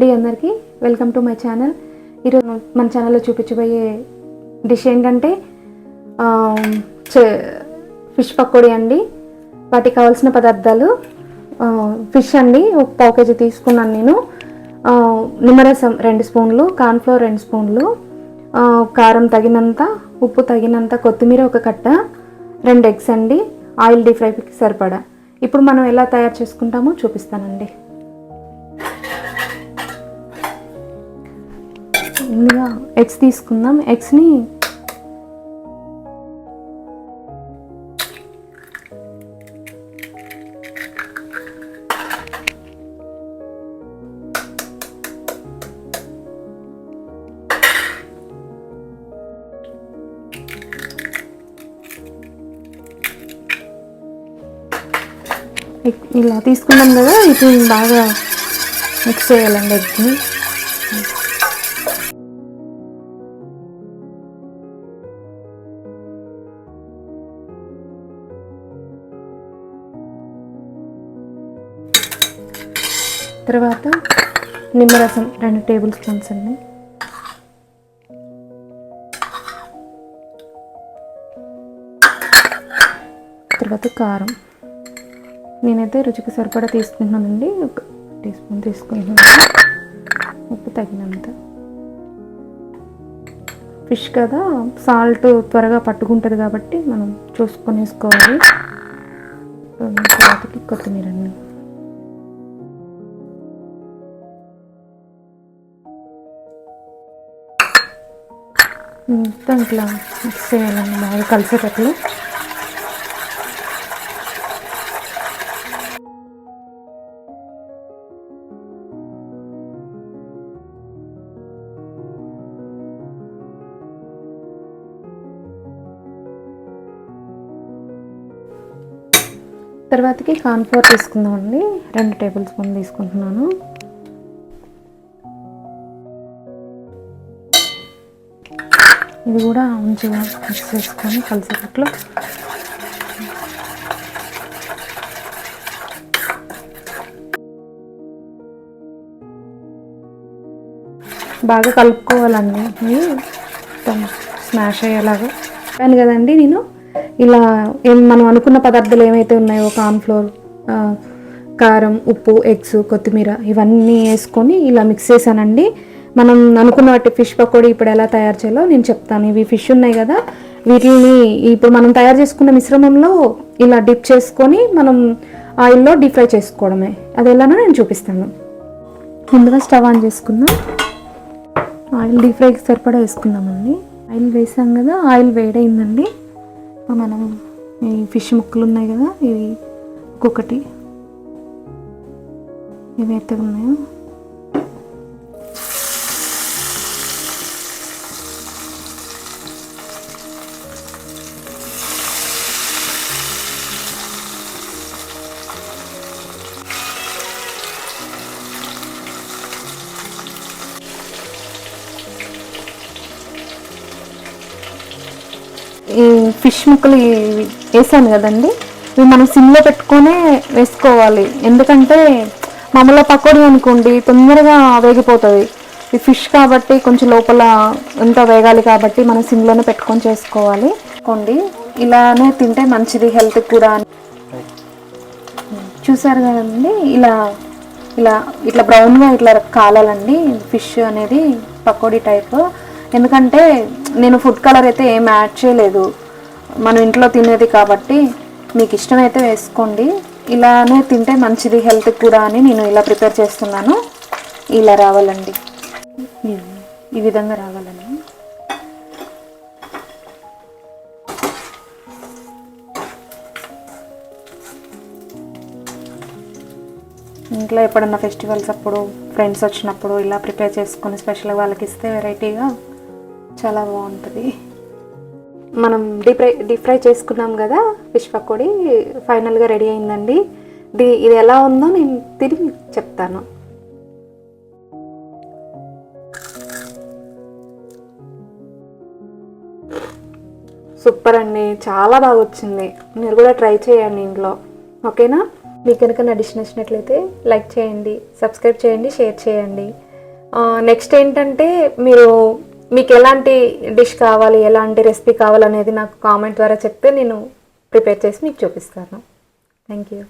అండి అందరికీ. Welcome to my channel ఈరోజు మన ఛానల్లో చూపించబోయే డిష్ ఏంటంటే చే- ఫిష్ పకోడీ అండి. వాటికి కావాల్సిన పదార్థాలు ఫిష్ అండి. ఒక పావు కేజీ తీసుకున్నాను నేను. నిమ్మరసం రెండు స్పూన్లు కార్న్ఫ్లోర్ రెండు స్పూన్లు కారం తగినంత ఉప్పు తగినంత కొత్తిమీర ఒక కట్ట రెండు ఎగ్స్ అండి. ఆయిల్ డీ ఫ్రైకి సరిపడా. ఇప్పుడు మనం ఎలా తయారు చేసుకుంటామో చూపిస్తానండి. ముందుగా ఎగ్స్ తీసుకుందాం. ఎగ్స్ని ఇలా తీసుకున్నాం కదా. ఇది బాగా మిక్స్ చేయాలండి ఎగ్ని తర్వాత నిమ్మరసం రెండు టేబుల్ స్పూన్స్ అండి. తర్వాత కారం. నేనైతే రుచికి సరిపడా తీసుకుంటున్నానండి. ఒక టీ స్పూన్ తీసుకుంటున్నాను. ఉప్పు తగినంత. ఫిష్ కదా సాల్ట్ త్వరగా పట్టుకుంటుంది కాబట్టి మనం చూసుకొని వేసుకోవాలి తర్వాతకి కొత్తిమీర అండి దాంట్లో మిక్స్ చేయాలండి బాగా కలిసేటట్లు తర్వాతకి కార్న్ఫ్లోర్ తీసుకుందామండి. రెండు టేబుల్ స్పూన్ తీసుకుంటున్నాను. ఇది కూడా మంచిగా మిక్స్ చేసుకొని కలిసేటట్లు. బాగా కలుపుకోవాలండి. ఇవి స్మాష్ అయ్యేలాగా. చెప్పాను కదండి నేను ఇలా ఏం మనం అనుకున్న పదార్థాలు ఏమైతే ఉన్నాయో కార్న్ఫ్లోర్ కారం ఉప్పు ఎగ్స్ కొత్తిమీర ఇవన్నీ వేసుకొని ఇలా మిక్స్ చేశానండి. మనం అనుకున్న వాటి ఫిష్ పకోడీ ఇప్పుడు ఎలా తయారు చేయాలో నేను చెప్తాను. ఇవి ఫిష్ ఉన్నాయి కదా వీటిని ఇప్పుడు మనం తయారు చేసుకున్న మిశ్రమంలో ఇలా డిప్ చేసుకొని మనం ఆయిల్లో డీప్ ఫ్రై చేసుకోవడమే. అది ఎలానో నేను చూపిస్తాను. ముందుగా స్టవ్ ఆన్ చేసుకుందాం ఆయిల్ డీప్ ఫ్రైకి సరిపడా వేసుకుందామండి. ఆయిల్ వేసాం కదా ఆయిల్ వేడైందండి. మనం ఈ ఫిష్ ముక్కలు ఉన్నాయి కదా ఇవి ఒక్కొక్కటి. ఇవి ఎత్తగా ఉన్నాయో? ఈ ఫిష్ ముక్కలు వేసాను కదండి. ఇవి మనం సిమ్లో పెట్టుకునే వేసుకోవాలి. ఎందుకంటే మామూలుగా పకోడీ అనుకోండి తొందరగా వేగిపోతుంది. ఈ ఫిష్ కాబట్టి కొంచెం లోపల ఎంత వేగాలి కాబట్టి మనం సిమ్లోనే పెట్టుకొని చేసుకోవాలి. కొండి ఇలానే తింటే మంచిది హెల్త్కి కూడా. అని చూసారు కదండి ఇలా ఇలా ఇట్లా బ్రౌన్గా ఇట్లా కాలాలండి ఫిష్ అనేది పకోడీ టైప్. ఎందుకంటే నేను ఫుడ్ కలర్ అయితే ఏం యాడ్ చేయలేదు. మనం ఇంట్లో తినేది కాబట్టి మీకు ఇష్టమైతే వేసుకోండి. ఇలానే తింటే మంచిది హెల్త్కి కూడా అని నేను ఇలా ప్రిపేర్ చేస్తున్నాను. ఇలా రావాలండి. ఈ- విధంగా రావాలండి ఇంట్లో ఎప్పుడన్నా ఫెస్టివల్స్ అప్పుడు ఫ్రెండ్స్ వచ్చినప్పుడు ఇలా ప్రిపేర్ చేసుకొని స్పెషల్గా వాళ్ళకి ఇస్తే వెరైటీగా చాలా బాగుంటుంది. మనం డీప్ ఫ్రై డీప్ ఫ్రై చేసుకున్నాం కదా ఫిష్ పకోడీ ఫైనల్గా రెడీ అయిందండి. ది ఇది ఎలా ఉందో నేను తిరిగి చెప్తాను. సూపర్ అండి. చాలా బాగా వచ్చింది. మీరు కూడా ట్రై చేయండి ఇంట్లో. ఓకేనా? మీకు కనుక నా డిష్ నచ్చినట్లయితే లైక్ చేయండి సబ్స్క్రైబ్ చేయండి షేర్ చేయండి. నెక్స్ట్ ఏంటంటే మీరు మీకు ఎలాంటి డిష్ కావాలి ఎలాంటి రెసిపీ కావాలనేది నాకు కామెంట్ ద్వారా చెప్తే నేను ప్రిపేర్ చేసి మీకు చూపిస్తాను. Thank you.